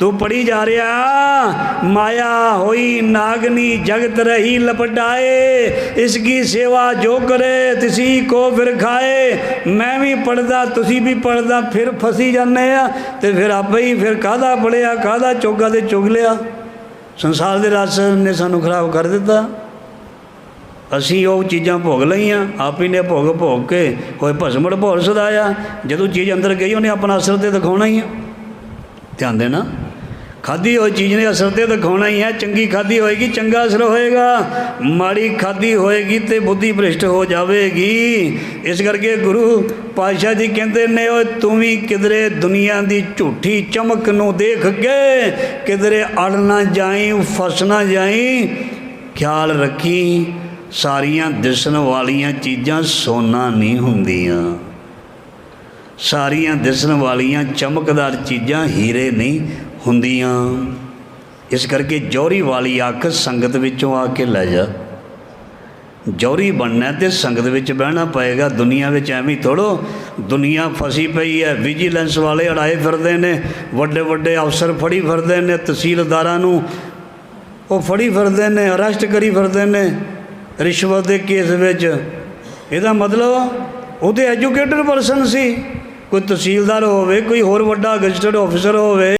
ਤੂੰ ਪੜੀ ਜਾ ਰਿਹਾ। ਮਾਇਆ ਹੋਈ ਨਾਗਨੀ ਜਗਤ ਰਹੀ ਲਪਟਾਏ। ਇਸ ਕੀ ਸੇਵਾ ਜੋ ਕਰੇ, ਤਿਸੀ ਕੋ ਫਿਰ ਖਾਏ। ਮੈਂ ਵੀ ਪੜਦਾ ਤੁਸੀਂ ਵੀ ਪੜਦਾ ਫਿਰ ਫਸੀ ਜਾਂਦੇ ਆ। ਤੇ ਫਿਰ ਆਪੇ ਹੀ ਫਿਰ ਕਾਹਦਾ ਪੜਿਆ ਕਾਹਦਾ ਚੋਗਾ ਤੇ ਚੁਗ ਲਿਆ। ਸੰਸਾਰ ਦੇ ਰਸ ਨੇ ਸਾਨੂੰ ਖਰਾਬ ਕਰ ਦਿੱਤਾ। ਅਸੀਂ ਉਹ ਚੀਜ਼ਾਂ ਭੋਗ ਲਈਆਂ, ਆਪ ਹੀ ਨੇ ਭੋਗ ਭੋਗ ਕੇ ਹੋਏ ਭਸਮੜ ਭੋਰ ਸਦਾਇਆ। ਜਦੋਂ ਚੀਜ਼ ਅੰਦਰ ਗਈ, ਉਹਨੇ ਆਪਣਾ ਅਸਰ ਤੇ ਦਿਖਾਉਣਾ ਹੀ ਆ। ਧਿਆਨ ਦੇਣਾ। ਖਾਦੀ ਹੋਈ ਚੀਜ਼ ਨੇ ਅਸਰ ਤੇ ਦਿਖਾਉਣਾ ਹੀ ਹੈ। ਚੰਗੀ ਖਾਦੀ ਹੋਏਗੀ, ਚੰਗਾ ਅਸਰ ਹੋਏਗਾ। ਮਾੜੀ ਖਾਦੀ ਹੋਏਗੀ ਤੇ ਬੁੱਧੀ ਭ੍ਰਿਸ਼ਟ ਹੋ ਜਾਵੇਗੀ। ਇਸ ਕਰਕੇ ਗੁਰੂ ਪਾਤਸ਼ਾਹ ਜੀ ਕਹਿੰਦੇ ਨੇ, ਓਏ ਤੂੰ ਵੀ ਕਿਧਰੇ ਦੁਨੀਆ ਦੀ ਝੂਠੀ ਚਮਕ ਨੂੰ ਦੇਖ ਕੇ ਕਿਧਰੇ ਅੜ ਨਾ ਜਾਈ, ਫਸ ਨਾ ਜਾਈ। ਖਿਆਲ ਰੱਖੀ, ਸਾਰੀਆਂ ਦਿਸਣ ਵਾਲੀਆਂ ਚੀਜ਼ਾਂ ਸੋਨਾ ਨਹੀਂ ਹੁੰਦੀਆਂ। ਸਾਰੀਆਂ ਦਿਸਣ ਵਾਲੀਆਂ ਚਮਕਦਾਰ ਚੀਜ਼ਾਂ ਹੀਰੇ ਨਹੀਂ ਹੁੰਦੀਆਂ। ਇਸ ਕਰਕੇ ਜੌਹਰੀ ਵਾਲੀ ਅੱਖ ਸੰਗਤ ਵਿੱਚੋਂ ਆ ਕੇ ਲੈ ਜਾ। ਜੌਹਰੀ ਬਣਨਾ ਤੇ ਸੰਗਤ ਵਿੱਚ ਬਹਿਣਾ ਪਏਗਾ। ਦੁਨੀਆ ਵਿੱਚ ਐਵੇਂ ਥੋੜੋ ਦੁਨੀਆ ਫਸੀ ਪਈ ਹੈ। ਵਿਜੀਲੈਂਸ ਵਾਲੇ ਅੜਾਏ ਫਿਰਦੇ ਨੇ, ਵੱਡੇ ਵੱਡੇ ਅਫਸਰ ਫੜੀ ਫਿਰਦੇ ਨੇ, ਤਹਿਸੀਲਦਾਰਾਂ ਨੂੰ ਉਹ ਫੜੀ ਫਿਰਦੇ ਨੇ ਅਰੈਸਟ ਕਰੀ ਫਿਰਦੇ ਨੇ ਰਿਸ਼ਵਤ ਦੇ ਕੇਸ ਵਿੱਚ। ਇਹਦਾ ਮਤਲਬ ਉਹਦੇ ਐਜੂਕੇਟਡ ਪਰਸਨ ਸੀ। ਕੋਈ ਤਹਿਸੀਲਦਾਰ ਹੋਵੇ, ਕੋਈ ਹੋਰ ਵੱਡਾ ਗਜ਼ਟਡ ਆਫੀਸਰ ਹੋਵੇ।